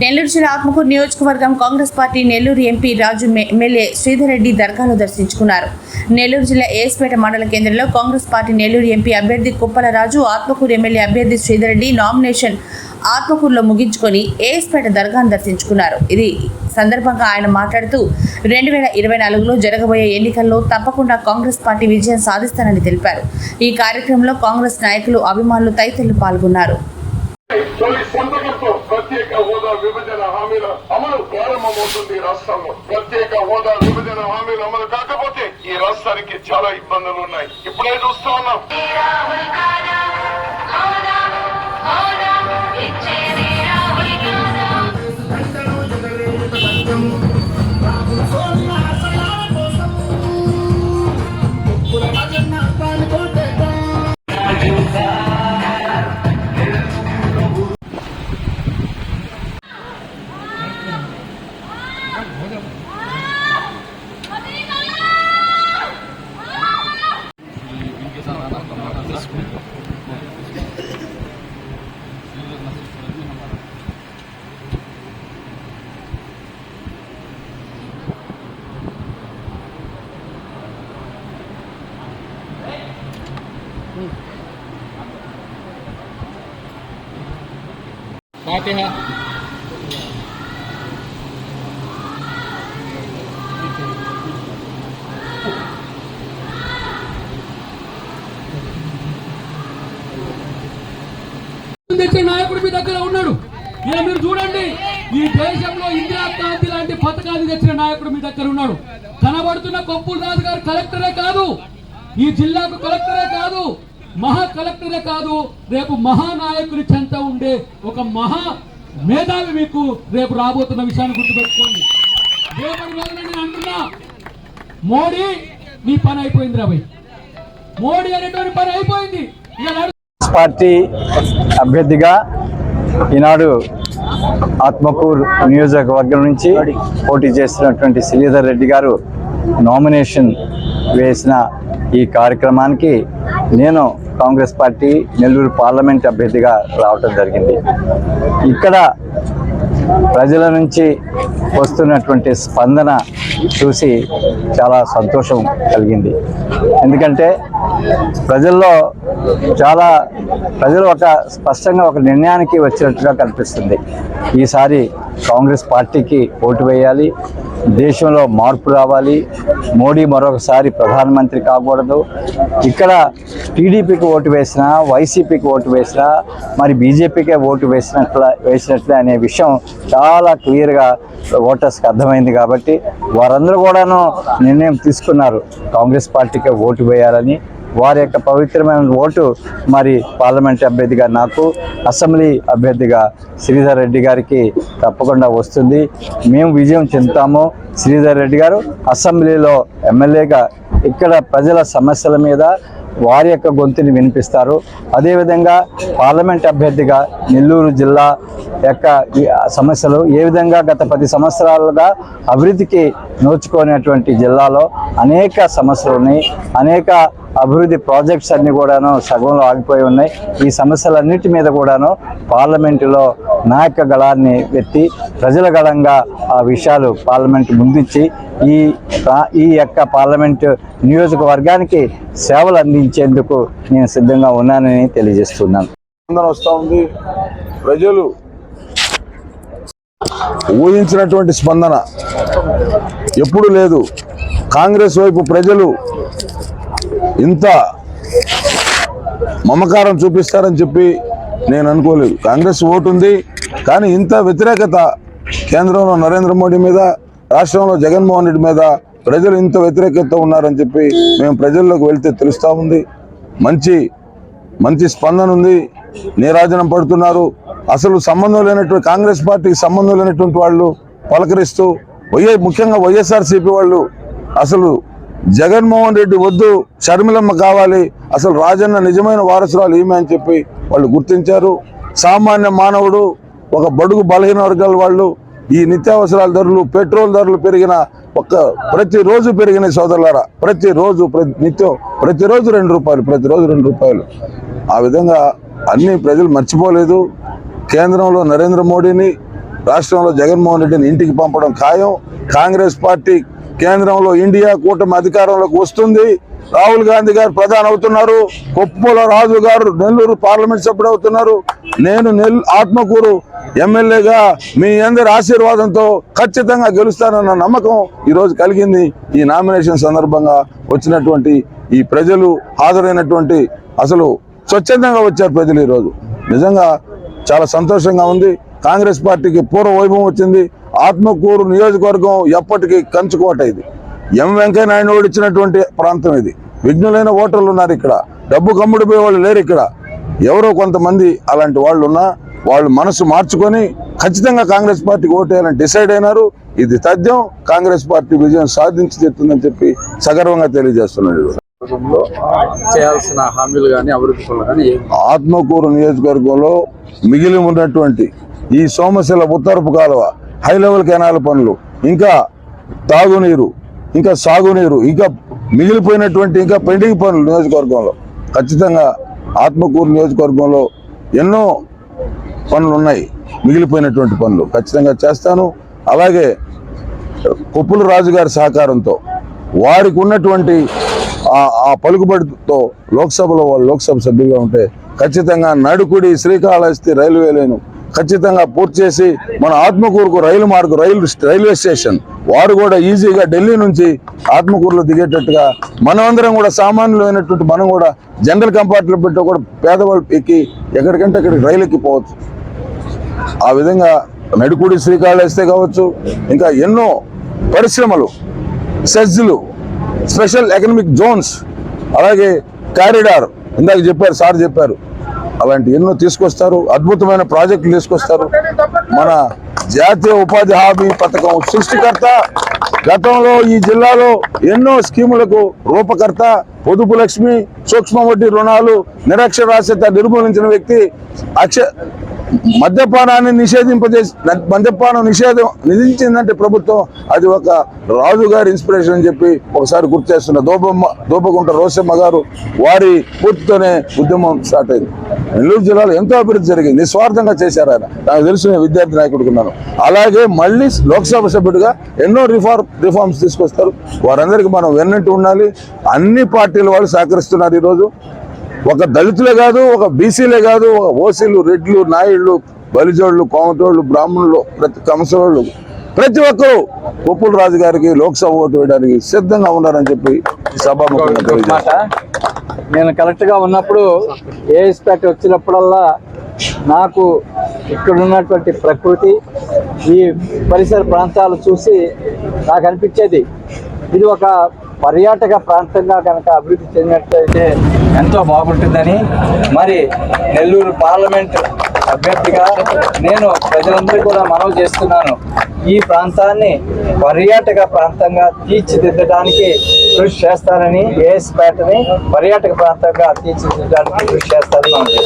నెల్లూరు జిల్లా ఆత్మకూరు నియోజకవర్గం Congress party Nellore MP Raju MLA Sridhar Reddy దర్గాలో దర్శించుకున్నారు. నెల్లూరు జిల్లా ఏస్పేట మండల కేంద్రంలో కాంగ్రెస్ పార్టీ నెల్లూరు ఎంపీ అభ్యర్థి కుప్పల రాజు ఆత్మకూరు ఎమ్మెల్యే అభ్యర్థి శ్రీధర్ రెడ్డి నామినేషన్ ఆత్మకూరులో ముగించుకొని ఏఎస్పేట దర్గాను దర్శించుకున్నారు. ఇది సందర్భంగా ఆయన మాట్లాడుతూ రెండు వేల ఇరవై నాలుగులో జరగబోయే ఎన్నికల్లో తప్పకుండా కాంగ్రెస్ పార్టీ విజయం సాధిస్తానని తెలిపారు. ఈ కార్యక్రమంలో కాంగ్రెస్ నాయకులు అభిమానులు తదితరులు పాల్గొన్నారు. ప్రత్యేక హోదా విభజన హామీల అమలు ప్రారంభమవుతుంది రాష్ట్రంలో. ప్రత్యేక హోదా విభజన హామీలు అమలు కాకపోతే ఈ రాష్ట్రానికి చాలా ఇబ్బందులు ఉన్నాయి. ఇప్పుడే చూస్తా ఉన్నాం. ఫాతిహా తెచ్చే నాయకుడు మీ దగ్గర ఉన్నాడు. ఇలా మీరు చూడండి ఈ దేశంలో ఇందిరా గాంధీ లాంటి పథకాలు తెచ్చిన నాయకుడు మీ దగ్గర ఉన్నాడు. కనబడుతున్న కొప్పుల రాజు గారు కలెక్టరే కాదు. ఈ జిల్లాకు కలెక్టరే కాదు. మహా కలెక్టరే కాదు రేపు మహానాయకుని చెంత ఉండే ఒక మహా మేధావి మీకు రేపు రాబోతున్న విషయాన్ని గుర్తుపెట్టుకోండి. రేపటి రోజున నేను అంటున్నా. మోడీ నీ పని అయిపోయింది రాబోయ్ మోడీ అనేటువంటి పని అయిపోయింది. పార్టీ అభ్యర్థిగా ఈనాడు ఆత్మకూరు నియోజకవర్గం నుంచి పోటీ చేస్తున్నటువంటి శ్రీధర్ రెడ్డి గారు నామినేషన్ వేసిన ఈ కార్యక్రమానికి నేను కాంగ్రెస్ పార్టీ నెల్లూరు పార్లమెంట్ అభ్యర్థిగా రావటం జరిగింది. ఇక్కడ ప్రజల నుంచి వస్తున్నటువంటి స్పందన చూసి చాలా సంతోషం కలిగింది. ఎందుకంటే ప్రజల్లో చాలా ప్రజలు ఒక స్పష్టంగా ఒక నిర్ణయానికి వచ్చినట్టుగా కనిపిస్తుంది. ఈసారి కాంగ్రెస్ పార్టీకి ఓటు వేయాలి దేశంలో మార్పు రావాలి. మోడీ మరొకసారి ప్రధానమంత్రి కాకూడదు. ఇక్కడ టీడీపీకి ఓటు వేసినా వైసీపీకి ఓటు వేసినా మరి బీజేపీకే ఓటు వేసినట్ల వేసినట్లే అనే విషయం చాలా క్లియర్గా ఓటర్స్కి అర్థమైంది కాబట్టి వారందరూ కూడాను నిర్ణయం తీసుకున్నారు. కాంగ్రెస్ పార్టీకే ఓటు వేయాలని. వారి యొక్క పవిత్రమైన ఓటు మరి పార్లమెంట్ అభ్యర్థిగా నాకు అసెంబ్లీ అభ్యర్థిగా శ్రీధర్ రెడ్డి గారికి తప్పకుండా వస్తుంది. మేము విజయం చెందుతాము. శ్రీధర్ రెడ్డి గారు అసెంబ్లీలో ఎమ్మెల్యేగా ఇక్కడ ప్రజల సమస్యల మీద వారి యొక్క గొంతుని వినిపిస్తారు. అదేవిధంగా పార్లమెంట్ అభ్యర్థిగా నెల్లూరు జిల్లా యొక్క సమస్యలు ఏ విధంగా గత పది సంవత్సరాలుగా అభివృద్ధికి నోచుకునేటువంటి జిల్లాలో అనేక సమస్యలు ఉన్నాయి. అనేక అభివృద్ధి ప్రాజెక్ట్స్ అన్ని కూడాను సగంలో ఆగిపోయి ఉన్నాయి. ఈ సమస్యలన్నిటి మీద కూడాను పార్లమెంటులో నా యొక్క గళాన్ని ఎత్తి ప్రజల గళంగా ఆ విషయాలు పార్లమెంట్ ముందుంచి ఈ ఈ యొక్క పార్లమెంటు నియోజకవర్గానికి సేవలు అందించేందుకు నేను సిద్ధంగా ఉన్నానని తెలియజేస్తున్నాను. స్పందన ఉంది. ప్రజలు ఊహించినటువంటి స్పందన ఎప్పుడు లేదు. కాంగ్రెస్ వైపు ప్రజలు ఇంత మమకారం చూపిస్తారని చెప్పి నేను అనుకోలేదు. కాంగ్రెస్ ఓటు ఉంది కానీ ఇంత వ్యతిరేకత కేంద్రంలో నరేంద్ర మోడీ మీద రాష్ట్రంలో జగన్మోహన్ రెడ్డి మీద ప్రజలు ఇంత వ్యతిరేకత ఉన్నారని చెప్పి మేము ప్రజల్లోకి వెళ్తే తెలుస్తూ ఉంది. మంచి మంచి స్పందన ఉంది. నీరాజనం పడుతున్నారు. అసలు సంబంధం లేనటువంటి కాంగ్రెస్ పార్టీకి సంబంధం లేనటువంటి వాళ్ళు పలకరిస్తూ వైఎ ముఖ్యంగా వైఎస్ఆర్సీపీ వాళ్ళు అసలు జగన్మోహన్ రెడ్డి వద్దు షర్మిలమ్మ కావాలి. అసలు రాజన్న నిజమైన వారసురాలు ఈమె అని చెప్పి వాళ్ళు గుర్తించారు. సామాన్య మానవుడు ఒక బడుగు బలహీన వర్గాల వాళ్ళు ఈ నిత్యావసరాల ధరలు పెట్రోల్ ధరలు పెరిగిన ఒక్క ప్రతిరోజు పెరిగిన సోదరులారా ప్రతిరోజు ప్రతి నిత్యం ప్రతిరోజు రెండు రూపాయలు ప్రతిరోజు రెండు రూపాయలు. ఆ విధంగా అన్ని ప్రజలు మర్చిపోలేదు. కేంద్రంలో నరేంద్ర మోడీని రాష్ట్రంలో జగన్మోహన్ రెడ్డిని ఇంటికి పంపడం ఖాయం. కాంగ్రెస్ పార్టీ కేంద్రంలో ఇండియా కూటమి అధికారంలోకి వస్తుంది. రాహుల్ గాంధీ గారు ప్రధాని అవుతున్నారు. కొప్పుల రాజు గారు నెల్లూరు పార్లమెంట్ సభ్యుడు అవుతున్నారు. నేను నెల్ ఆత్మకూరు ఎమ్మెల్యేగా మీ అందరి ఆశీర్వాదంతో ఖచ్చితంగా గెలుస్తానన్న నమ్మకం ఈరోజు కలిగింది. ఈ నామినేషన్ సందర్భంగా వచ్చినటువంటి ఈ ప్రజలు హాజరైనటువంటి అసలు స్వచ్ఛందంగా వచ్చారు ప్రజలు ఈరోజు నిజంగా చాలా సంతోషంగా ఉంది. కాంగ్రెస్ పార్టీకి పూర్వ వైభవం వచ్చింది. ఆత్మకూరు నియోజకవర్గం ఎప్పటికీ కంచుకోట ఇది. ఎం వెంకయ్య నాయుడు ఇచ్చినటువంటి ప్రాంతం ఇది. విఘ్నులైన ఓటర్లు ఉన్నారు ఇక్కడ. డబ్బు కమ్ముడు పోయే వాళ్ళు లేరు ఇక్కడ. ఎవరో కొంతమంది అలాంటి వాళ్ళు ఉన్నా వాళ్ళు మనసు మార్చుకొని ఖచ్చితంగా కాంగ్రెస్ పార్టీకి ఓటేయాలని డిసైడ్ అయినారు. ఇది తథ్యం. కాంగ్రెస్ పార్టీ విజయం సాధించి తెస్తుందని చెప్పి సగర్వంగా తెలియజేస్తున్నాడు. చేయాల్సిన హామీలు కానీ అభివృద్ధి కానీ ఆత్మకూరు నియోజకవర్గంలో మిగిలి ఉన్నటువంటి ఈ సోమశిల ఉత్తరపు కాలువ హై లెవెల్ కెనాల్ పనులు ఇంకా తాగునీరు ఇంకా సాగునీరు ఇంకా మిగిలిపోయినటువంటి ఇంకా పెండింగ్ పనులు నియోజకవర్గంలో. ఖచ్చితంగా ఆత్మకూరు నియోజకవర్గంలో ఎన్నో పనులు ఉన్నాయి మిగిలిపోయినటువంటి పనులు. ఖచ్చితంగా చేస్తాను. అలాగే కొప్పుల రాజు గారి సహకారంతో వారికి ఉన్నటువంటి ఆ- పలుకుబడితో లోక్సభలో వాళ్ళు లోక్సభ సభ్యులుగా ఉంటే ఖచ్చితంగా నడుకుడి శ్రీకాళహస్తి రైల్వే లైన్ ఖచ్చితంగా పూర్తి చేసి మన ఆత్మకూరుకు రైలు మార్గం రైలు రైల్వే స్టేషన్. వారు కూడా ఈజీగా ఢిల్లీ నుంచి ఆత్మకూరులో దిగేటట్టుగా మనమందరం కూడా సామాన్యులైనటువంటి మనం కూడా జనరల్ కంపార్ట్మెంట్ పెట్టి కూడా పేదవాళ్ళు ఎక్కి ఎక్కడికంటే అక్కడికి రైలు ఎక్కిపోవచ్చు ఆ విధంగా నడుకుడి శ్రీకాళహస్తే కావచ్చు ఇంకా ఎన్నో పరిశ్రమలు సెజ్లు స్పెషల్ ఎకనమిక్ జోన్స్ అలాగే కారిడార్ ఇందాక చెప్పారు సార్ చెప్పారు. అలాంటి ఎన్నో తీసుకొస్తారు అద్భుతమైన ప్రాజెక్టులు తీసుకొస్తారు. మన జాతీయ ఉపాధి హామీ పథకం సృష్టికర్త గతంలో ఈ జిల్లాలో ఎన్నో స్కీములకు రూపకర్త పొదుపు లక్ష్మి సూక్ష్మ వడ్డీ రుణాలు నిరక్షరాస్యత నిర్మూలించిన వ్యక్తి అక్ష మద్యపానాన్ని నిషేధింపజేసి మద్యపానం నిషేధం నిధించిందంటే ప్రభుత్వం అది ఒక రాజు గారి ఇన్స్పిరేషన్ అని చెప్పి ఒకసారి గుర్తు చేస్తున్న. దోబమ్మ దోపగుంట రోసమ్మ గారు వారి పూర్తితోనే ఉద్యమం స్టార్ట్ అయింది. నెల్లూరు జిల్లాలో ఎంతో అభివృద్ధి జరిగింది. నిస్వార్థంగా చేశారు ఆయన. నాకు తెలుసు నేను విద్యార్థి నాయకుడుకున్నాను అలాగే మళ్ళీ లోక్సభ సభ్యుడిగా ఎన్నో రిఫార్మ్ రిఫార్మ్స్ తీసుకొస్తారు. వారందరికీ మనం వెన్నట్టు ఉండాలి. అన్ని పార్టీల వాళ్ళు సహకరిస్తున్నారు ఈరోజు. ఒక దళితులే కాదు ఒక బీసీలే కాదు ఒక ఓసీలు రెడ్లు నాయుళ్ళు బలిజోళ్ళు కోమటోళ్ళు బ్రాహ్మణులు ప్రతి కంసోళ్ళు. ప్రతి ఒక్కరూ కొప్పుల రాజు గారికి లోక్సభ ఓటు వేయడానికి సిద్ధంగా ఉన్నారని చెప్పి ఈ నేను కరెక్ట్గా ఉన్నప్పుడు ఏ ఏఎస్పేట వచ్చినప్పుడల్లా నాకు ఇక్కడ ఉన్నటువంటి ప్రకృతి ఈ పరిసర ప్రాంతాలు చూసి నాకు అనిపించేది. ఇది ఒక పర్యాటక ప్రాంతంగా కనుక అభివృద్ధి చెందినట్లయితే ఎంతో బాగుంటుందని. మరి నెల్లూరు పార్లమెంట్ అభ్యర్థిగా నేను ప్రజలందరూ కూడా మనవి చేస్తున్నాను. ఈ ప్రాంతాన్ని పర్యాటక ప్రాంతంగా తీర్చిదిద్దడానికి కృషి చేస్తారని ఏఎస్పేటని పర్యాటక ప్రాంతంగా తీర్చిదిద్దడానికి కృషి చేస్తారని